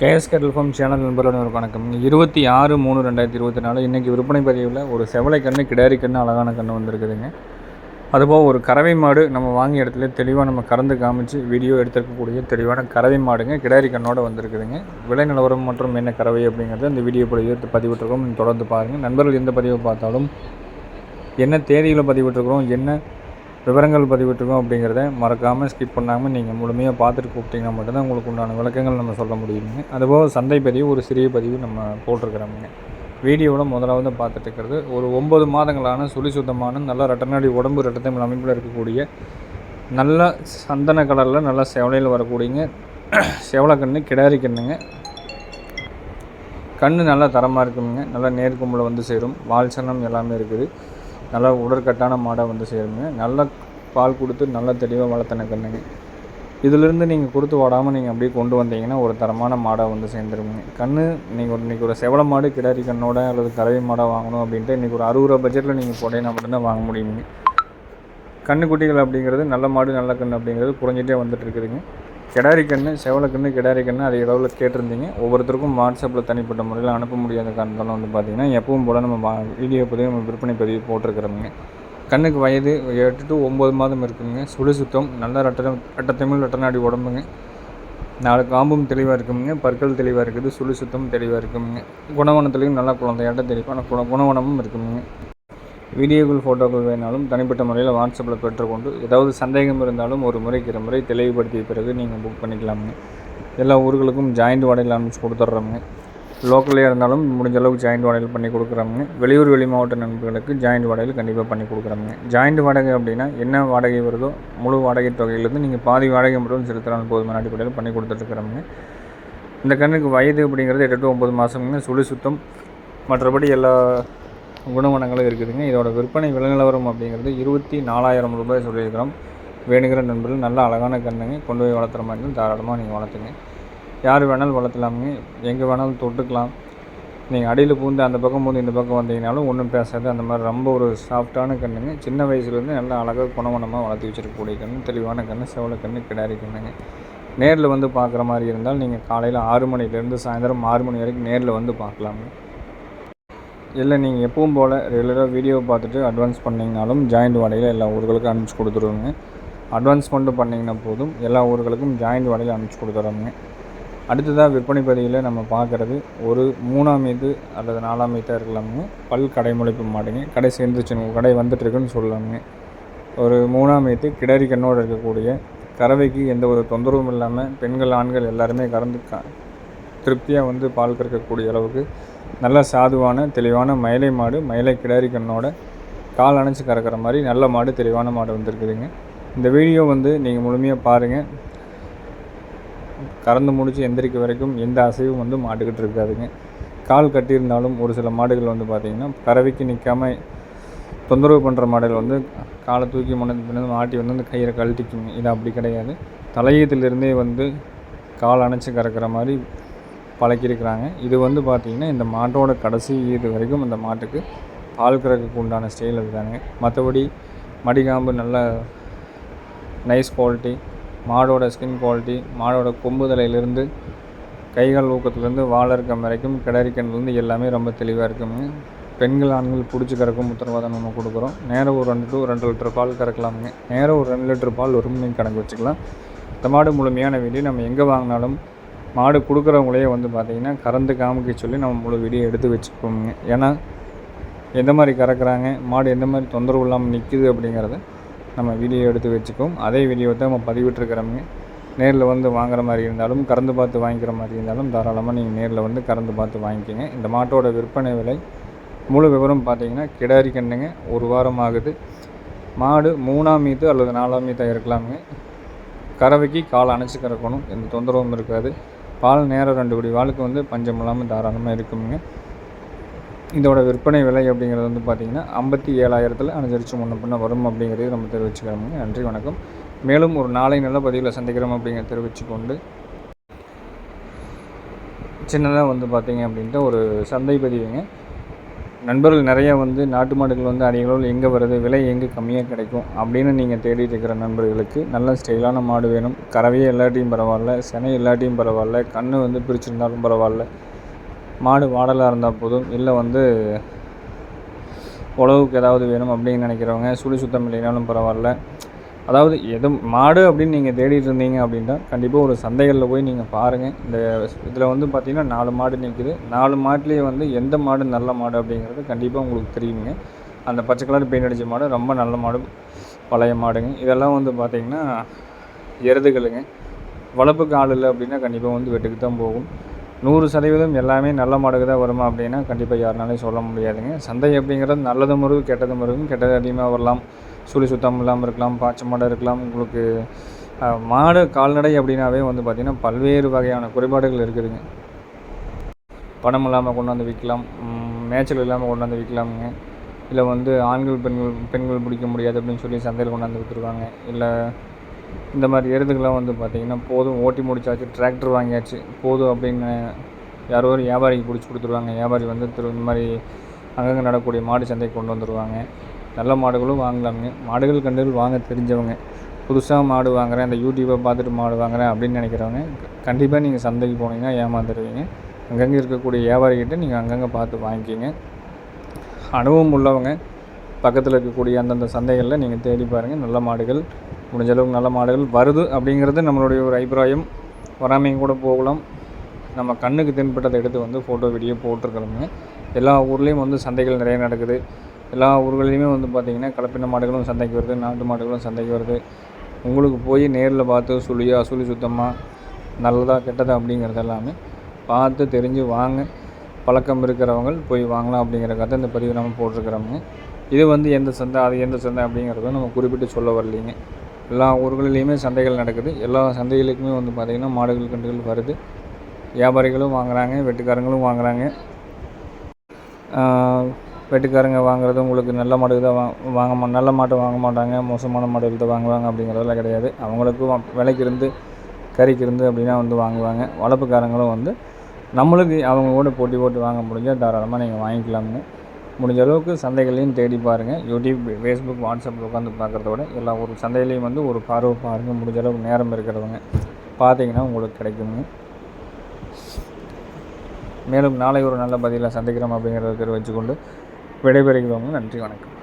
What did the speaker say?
KS கேட்டல் form channel நண்பர்களுடன் ஒரு வணக்கம். இருபத்தி ஆறு மூணு ரெண்டாயிரத்தி இருபத்தி நாலு. இன்றைக்கி விற்பனை பதிவில் ஒரு செவலை கன்று கிடாரி கன்று அழகான கன்று வந்திருக்குதுங்க. அதுபோக ஒரு கறவை மாடு நம்ம வாங்கிய இடத்துல தெளிவாக நம்ம கறந்து காமிச்சு வீடியோ எடுத்திருக்கக்கூடிய தெளிவான கறவை மாடுங்க கிடாரி கண்ணோடு வந்திருக்குதுங்க. விலை நிலவரம் மற்றும் என்ன கறவை அப்படிங்கிறத அந்த வீடியோ பதிவு பதிவிட்டிருக்கோம். தொடர்ந்து பாருங்கள் நண்பர்கள் எந்த பதிவை பார்த்தாலும் என்ன தேதியில் பதிவிட்டிருக்கிறோம் என்ன விவரங்கள் பதிவிட்டிருக்கோம் அப்படிங்கிறத மறக்காமல் ஸ்கிப் பண்ணாமல் நீங்கள் முழுமையாக பார்த்துட்டு கூப்பிட்டீங்கன்னா மட்டும்தான் உங்களுக்கு உண்டான விளக்கங்கள் நம்ம சொல்ல முடியுங்க. அதுபோக சந்தை பதிவு ஒரு சிறிய பதிவு நம்ம போட்டிருக்கிறோமுங்க. வீடியோவில் முதலாவது பார்த்துட்டு இருக்கிறது ஒரு ஒம்பது மாதங்களான சுழி சுத்தமான நல்ல ரெட்டநாடி உடம்பு ரெட்டத்தமிழ் அமைப்பில் இருக்கக்கூடிய நல்ல சந்தன கலரில் நல்ல செவலையில் வரக்கூடியங்க செவலைக்கண்ணு கிடாரி கண்ணுங்க. கண்ணு நல்லா தரமாக இருக்குங்க நல்லா நேர்கும்பில் வந்து சேரும் வால் சனம் எல்லாமே இருக்குது. நல்லா உடற்கட்டான மாடை வந்து சேருங்க. நல்ல பால் கொடுத்து நல்ல தெளிவாக வளர்த்தன கண்ணுங்க இதிலிருந்து நீங்கள் கொடுத்து வாடாமல் நீங்கள் அப்படியே கொண்டு வந்தீங்கன்னா ஒரு தரமான மாடாக வந்து சேர்ந்துருங்க. கண்ணு நீங்கள் ஒரு இன்றைக்கி ஒரு செவல மாடு கிடாரி கண்ணோட அல்லது கறவை மாடாக வாங்கணும் அப்படின்ட்டு இன்றைக்கி ஒரு அறுபது ரூபா பட்ஜெட்டில் நீங்கள் போட்டீங்கன்னா மட்டும்தான் வாங்க முடியுங்க. கண்ணுக்குட்டிகள் அப்படிங்கிறது நல்ல மாடு நல்ல கன்று அப்படிங்கிறது குறைஞ்சிட்டே வந்துட்டு இருக்குதுங்க. கிடாரி கன்று செவல கன்று கிடாரி கன்று அதிக அளவில் கேட்டிருந்தீங்க. ஒவ்வொருத்தருக்கும் வாட்ஸ்அப்பில் தனிப்பட்ட முறையில் அனுப்ப முடியாத காரணத்தால் வந்து பார்த்திங்கன்னா எப்பவும் போல் நம்ம வீடியோ பதிவு நம்ம விற்பனை பதிவு போட்டிருக்கிறோமுங்க. கண்ணுக்கு வயது எட்டு டு ஒம்பது மாதம் இருக்குங்க. சுழி சுத்தம் நல்ல ரெட்ட ரெட்டத்தமிழ் ரட்டநாடி உடம்புங்க. நாலு காம்பும் தெளிவாக இருக்குங்க பற்கள் தெளிவாக இருக்குது. சுழி சுத்தம் தெளிவாக இருக்குங்க குணவனத்துலேயும் நல்லா குழந்தையாட்ட தெளிவான குண குணவனமும் இருக்குங்க வீடியோக்கள் ஃபோட்டோக்கள் வேணாலும் தனிப்பட்ட முறையில் வாட்ஸ்அப்பில் பெற்றுக்கொண்டு ஏதாவது சந்தேகம் இருந்தாலும் ஒரு முறைக்கு இரு முறை தெளிவுபடுத்திய பிறகு நீங்கள் புக் பண்ணிக்கலாமுங்க. எல்லா ஊர்களுக்கும் ஜாயிண்ட் வாடகையில் அனுப்பிச்சு கொடுத்துட்றோமுங்க லோக்கல்லே இருந்தாலும் முடிஞ்ச அளவுக்கு ஜாயிண்ட் வாடகையில் பண்ணி கொடுக்குறாங்க வெளியூர் வெளி மாவட்ட நண்பர்களுக்கு ஜாயிண்ட் வாடகையில் கண்டிப்பாக பண்ணி கொடுக்குறாங்க ஜாயிண்ட் வாடகை அப்படின்னா என்ன வாடகை வருதோ முழு வாடகை தொகையிலேருந்து நீங்கள் பாதி வாடகை மட்டும் செலுத்தினால் போதுமான அடிப்படையில் பண்ணி கொடுத்துட்ருக்குறோமுங்க. இந்த கண்ணுக்கு வயது அப்படிங்கிறது எட்டு டு ஒம்பது மாதமுங்க சுழி சுத்தம். மற்றபடி எல்லா குணவனங்களும் இருக்குதுங்க. இதோட விற்பனை விலை நிலவரம் அப்படிங்கிறது இருபத்தி நாலாயிரம் ரூபாய் சொல்லியிருக்கிறோம். வேணுங்கிற நண்பர்கள் நல்ல அழகான கண்ணுங்க கொண்டு போய் வளர்த்துற மாதிரி இருந்தால் தாராளமாக நீங்கள் வளர்த்துங்க. யார் வேணாலும் வளர்த்தலாமுங்க. எங்கே வேணாலும் தொட்டுக்கலாம். நீங்கள் அடியில் பூந்து அந்த பக்கம் பூந்து இந்த பக்கம் வந்தீங்கனாலும் ஒன்றும் பேசாது. அந்த மாதிரி ரொம்ப ஒரு சாஃப்டான கண்ணுங்க சின்ன வயசுலேருந்து நல்லா அழகாக குணவனமாக வளர்த்து வச்சிருக்கக்கூடிய கண்ணு தெளிவான கண்ணு செவல கண்ணு கிடாரி கண்ணுங்க நேரில் வந்து பார்க்குற மாதிரி இருந்தால் நீங்கள் காலையில் ஆறு மணிலேருந்து சாயந்தரம் ஆறு மணி வரைக்கும் நேரில் வந்து பார்க்கலாமுங்க. இல்லை நீங்கள் எப்பவும் போல் ரெகுலராக வீடியோ பார்த்துட்டு அட்வான்ஸ் பண்ணிங்கனாலும் ஜாயிண்ட் வாடகையில் எல்லா ஊர்களுக்கும் அனுப்பிச்சி கொடுத்துருவோங்க. அட்வான்ஸ் மட்டும் பண்ணிங்கன்னா போதும். எல்லா ஊர்களுக்கும் ஜாயிண்ட் வாடகையில் அனுப்பிச்சி கொடுத்துட்றோங்க அடுத்ததாக விற்பனை பதிவில் நம்ம பார்க்குறது ஒரு மூணாம் மீது அல்லது நாலாம் மீதாக இருக்கலாமுங்க. பல் கடைமுளைப்பு மாட்டேங்க கடை சேர்ந்துச்சுன்னு கடை வந்துட்டுருக்குன்னு சொல்லலாமுங்க. ஒரு மூணாம் மீது கிடரி கண்ணோடு இருக்கக்கூடிய கறவைக்கு எந்த ஒரு தொந்தரவும் இல்லாமல் பெண்கள் ஆண்கள் எல்லாருமே கறந்து திருப்தியாக வந்து பால் கறக்கக்கூடிய அளவுக்கு நல்ல சாதுவான தெளிவான மயிலை மாடு மயிலை கிடாரி கண்ணோட கால் அணைச்சி கறக்கிற மாதிரி நல்ல மாடு தெளிவான மாடு வந்திருக்குதுங்க. இந்த வீடியோ வந்து நீங்கள் முழுமையாக பாருங்கள் கறந்து முடித்து எந்திரிக்க வரைக்கும் எந்த அசைவும் வந்து மாட்டுக்கிட்டு இருக்காதுங்க. கால் கட்டியிருந்தாலும் ஒரு சில மாடுகள் வந்து பார்த்திங்கன்னா கறவைக்கு நிற்காம தொந்தரவு பண்ணுற மாடுகள் வந்து காலை தூக்கி முன்னது பின்னது மாட்டி வந்து அந்த கயிறை கழட்டிக்குங்க. இது அப்படி கிடையாது. தலையீத்திலிருந்தே வந்து கால் அணைச்சி கறக்கிற மாதிரி பழக்கியிருக்கிறாங்க. இது வந்து பார்த்திங்கன்னா இந்த மாட்டோட கடைசி இது வரைக்கும் இந்த மாட்டுக்கு பால் கறக்குக்கு உண்டான ஸ்டைல் இருக்காங்க மற்றபடி மடிகாம்பு நல்ல நைஸ் குவாலிட்டி மாடோட ஸ்கின் குவாலிட்டி மாடோட கொம்பு தலையிலேருந்து கைகால் ஊக்கத்துலேருந்து வாழ இருக்கம் வரைக்கும் கிடரிக்கன்லேருந்து எல்லாமே ரொம்ப தெளிவாக இருக்குங்க. பெண்கள் ஆண்கள் பிடிச்சி கறக்கும் உத்தரவாதம் நம்ம கொடுக்குறோம். நேரம் ஒரு ரெண்டு டு ரெண்டு லிட்டர் பால் கறக்கலாமுங்க. நேரம் ஒரு ரெண்டு லிட்டர் பால் ஒரு மணி கணக்கு வச்சுக்கலாம். இந்த மாடு முழுமையான வீடியோ நம்ம எங்கே வாங்கினாலும் மாடு கொடுக்குறவங்களே வந்து பார்த்திங்கன்னா கறந்து காமிக்க சொல்லி நம்ம முழு வீடியோ எடுத்து வச்சுக்கோங்க ஏன்னா எந்த மாதிரி கறக்குறாங்க மாடு எந்த மாதிரி தொந்தரவு இல்லாமல் நிற்குது அப்படிங்கிறத நம்ம வீடியோ எடுத்து வச்சுக்கோம் அதே வீடியோ தான் நம்ம பதிவிட்டுருக்கிறோமுங்க. நேரில் வந்து வாங்குற மாதிரி இருந்தாலும் கறந்து பார்த்து வாங்கிக்கிற மாதிரி இருந்தாலும் தாராளமாக நீங்கள் நேரில் வந்து கறந்து பார்த்து வாங்கிக்கோங்க. இந்த மாட்டோட விற்பனை விலை முழு விவரம் பார்த்தீங்கன்னா கிடாரி கண்ணுங்க ஒரு வாரம் ஆகுது. மாடு மூணாம் மீது அல்லது நாலாம் மீதாக இருக்கலாமுங்க. கறவைக்கு கால் அணைச்சி கறக்கணும் எந்த தொந்தரவும் இருக்காது. பால் நேரம் ரெண்டு படி வாளுக்கு வந்து பஞ்சம் இல்லாமல் தாராளமாக இருக்குங்க. இதோட விற்பனை விலை அப்படிங்கிறது வந்து பார்த்திங்கன்னா ஐம்பத்தி ஏழாயிரத்தில் அனுசரித்து முன்ன பின்ன வரும் அப்படிங்கிறதையும் நம்ம தெரிவிச்சுக்கிறோமுங்க. நன்றி வணக்கம். மேலும் ஒரு நாளை நல்ல பதிவில் சந்திக்கிறோம் அப்படிங்கிறத தெரிவித்துக்கொண்டு சின்னதாக வந்து பார்த்திங்க அப்படின்ட்டு ஒரு சந்தை பதிவுங்க. நண்பர்கள் நிறைய வந்து நாட்டு மாடுகள் வந்து அதிக அளவில் எங்கே வருது? விலை எங்கே கம்மியாக கிடைக்கும்? அப்படின்னு நீங்கள் தேடிட்டு இருக்கிற நண்பர்களுக்கு நல்ல ஸ்டைலான மாடு வேணும். கறவையே எல்லாட்டையும் பரவாயில்ல செனை எல்லாட்டையும் பரவாயில்ல கண் வந்து பிரிச்சிருந்தாலும் பரவாயில்ல. மாடு வாடலாக இருந்தால் போதும். இல்லை வந்து உழவுக்கு ஏதாவது வேணும் அப்படின்னு நினைக்கிறவங்க சுழி சுத்தம் இல்லைனாலும் பரவாயில்ல. அதாவது எது மாடு அப்படின்னு நீங்கள் தேடிட்டு இருந்தீங்க அப்படின்னா கண்டிப்பாக ஒரு சந்தைகளில் போய் நீங்கள் பாருங்கள் இந்த இதில் வந்து பார்த்திங்கன்னா நாலு மாடு நிற்கிது நாலு மாட்டுலேயே வந்து எந்த மாடு நல்ல மாடு அப்படிங்கிறது கண்டிப்பாக உங்களுக்கு தெரியுங்க. அந்த பச்சை கலர் பெயிண்ட் அடித்த மாடு ரொம்ப நல்ல மாடு பழைய மாடுங்க. இதெல்லாம் வந்து பார்த்திங்கன்னா எருதுகளுங்க. வளர்ப்புக்கு ஆள் இல்லை அப்படின்னா கண்டிப்பாக வந்து வெட்டுக்கு தான் போகும். நூறு சதவீதம் எல்லாமே நல்ல மாடுக்கு தான் வருமா அப்படின்னா கண்டிப்பாக யாருனாலையும் சொல்ல முடியாதுங்க. சந்தை அப்படிங்கிறது நல்லதும் இருக்கும் கெட்டதும் இருக்கும் கெட்டது அதிகமாக வரலாம். சுழி சுத்தம் இல்லாமல் இருக்கலாம் பாய்ச்ச மாடாக இருக்கலாம். உங்களுக்கு மாடு கால்நடை அப்படின்னாவே வந்து பார்த்திங்கன்னா பல்வேறு வகையான குறைபாடுகள் இருக்குதுங்க. பணம் இல்லாமல் கொண்டு வந்து விற்கலாம் மேய்ச்சல் இல்லாமல் கொண்டு வந்து விற்கலாமுங்க இல்லை வந்து ஆண்கள் பெண்கள் பெண்கள் பிடிக்க முடியாது அப்படின்னு சொல்லி சந்தையில் கொண்டாந்து விற்றுருவாங்க இல்லை இந்த மாதிரி எருதுகள்லாம் வந்து பார்த்திங்கன்னா போதும் ஓட்டி முடிச்சாச்சு டிராக்டர் வாங்கியாச்சு. போதும் அப்படின்னு யாரோ ஒரு வியாபாரிக்கு பிடிச்சி கொடுத்துருவாங்க. வியாபாரி வந்து திரு இந்த மாதிரி அங்கங்கே நடக்கக்கூடிய மாடு சந்தைக்கு கொண்டு வந்துடுவாங்க நல்ல மாடுகளும் வாங்கலாமுங்க. மாடுகள் கண்டுகள் வாங்க தெரிஞ்சவங்க. புதுசாக மாடு வாங்குகிறேன் அந்த யூடியூப்பை பார்த்துட்டு மாடு வாங்குகிறேன் அப்படின்னு நினைக்கிறவங்க கண்டிப்பாக நீங்கள் சந்தைக்கு போனீங்கன்னா ஏமாந்துடுவீங்க அங்கங்கே இருக்கக்கூடிய வியாபாரிக்கிட்ட நீங்கள் அங்கங்கே பார்த்து வாங்கிக்கிங்க. அனுபவம் உள்ளவங்க பக்கத்தில் இருக்கக்கூடிய அந்தந்த சந்தைகளில் நீங்கள் தேடி பாருங்கள் நல்ல மாடுகள் முடிஞ்ச அளவுக்கு நல்ல மாடுகள் வருது அப்படிங்கிறது நம்மளுடைய ஒரு அபிப்பிராயம். வராமையும் கூட போகலாம். நம்ம கண்ணுக்கு தென்பட்டதை எடுத்து வந்து ஃபோட்டோ வீடியோ போட்டிருக்கிறோங்க எல்லா ஊர்லேயும் வந்து சந்தைகள் நிறைய நடக்குது. எல்லா ஊர்கள்லேயுமே வந்து பார்த்திங்கன்னா கலப்பின மாடுகளும் சந்தைக்கு வருது நாட்டு மாடுகளும் சந்தைக்கு வருது. உங்களுக்கு போய் நேரில் பார்த்து சுழியாக சுழி சுத்தமாக நல்லதா கெட்டதா அப்படிங்கிறது எல்லாமே பார்த்து தெரிஞ்சு வாங்க. பழக்கம் இருக்கிறவங்க போய் வாங்கலாம் அப்படிங்கிற கதை இந்த பதிவு நம்ம போட்டிருக்கிறோங்க இது வந்து எந்த சந்தை அது எந்த சந்தை அப்படிங்கிறதும் நம்ம குறிப்பிட்டு சொல்ல வரலைங்க. எல்லா ஊர்களிலையுமே சந்தைகள் நடக்குது. எல்லா சந்தைகளுக்குமே வந்து பார்த்திங்கன்னா மாடுகள் கண்டுகள் வருது. வியாபாரிகளும் வாங்குகிறாங்க வெட்டுக்காரங்களும் வாங்குகிறாங்க வெட்டுக்காரங்க வாங்குறது உங்களுக்கு நல்ல மாடு தான் வாங்க மா நல்ல மாட்டை வாங்க மாட்டாங்க மோசமான மாடுகள் தான் வாங்குவாங்க அப்படிங்கிறதெல்லாம் கிடையாது. அவங்களுக்கும் விலைக்கு இருந்து கறிக்கு இருந்து அப்படின்னா வந்து வாங்குவாங்க. வளர்ப்புக்காரங்களும் வந்து நம்மளுக்கு அவங்க கூட போட்டி போட்டு வாங்க முடிஞ்சால் தாராளமாக நீங்கள் வாங்கிக்கலாமுங்க முடிஞ்ச அளவுக்கு சந்தைகளையும் தேடி பாருங்கள் யூடியூப் ஃபேஸ்புக் வாட்ஸ்அப்பில் உட்காந்து பார்க்குறத விட எல்லா ஒரு சந்தையிலையும் வந்து ஒரு பார்வை பாருங்கள் முடிஞ்ச அளவுக்கு நேரம் இருக்கிறவங்க. பார்த்தீங்கன்னா உங்களுக்கு கிடைக்குங்க மேலும் நாளை ஒரு நல்ல பதிலாக சந்திக்கிறோம் அப்படிங்கிறத தெரிவித்துக்கொண்டு விடைபெறுகிறோம். நன்றி வணக்கம்.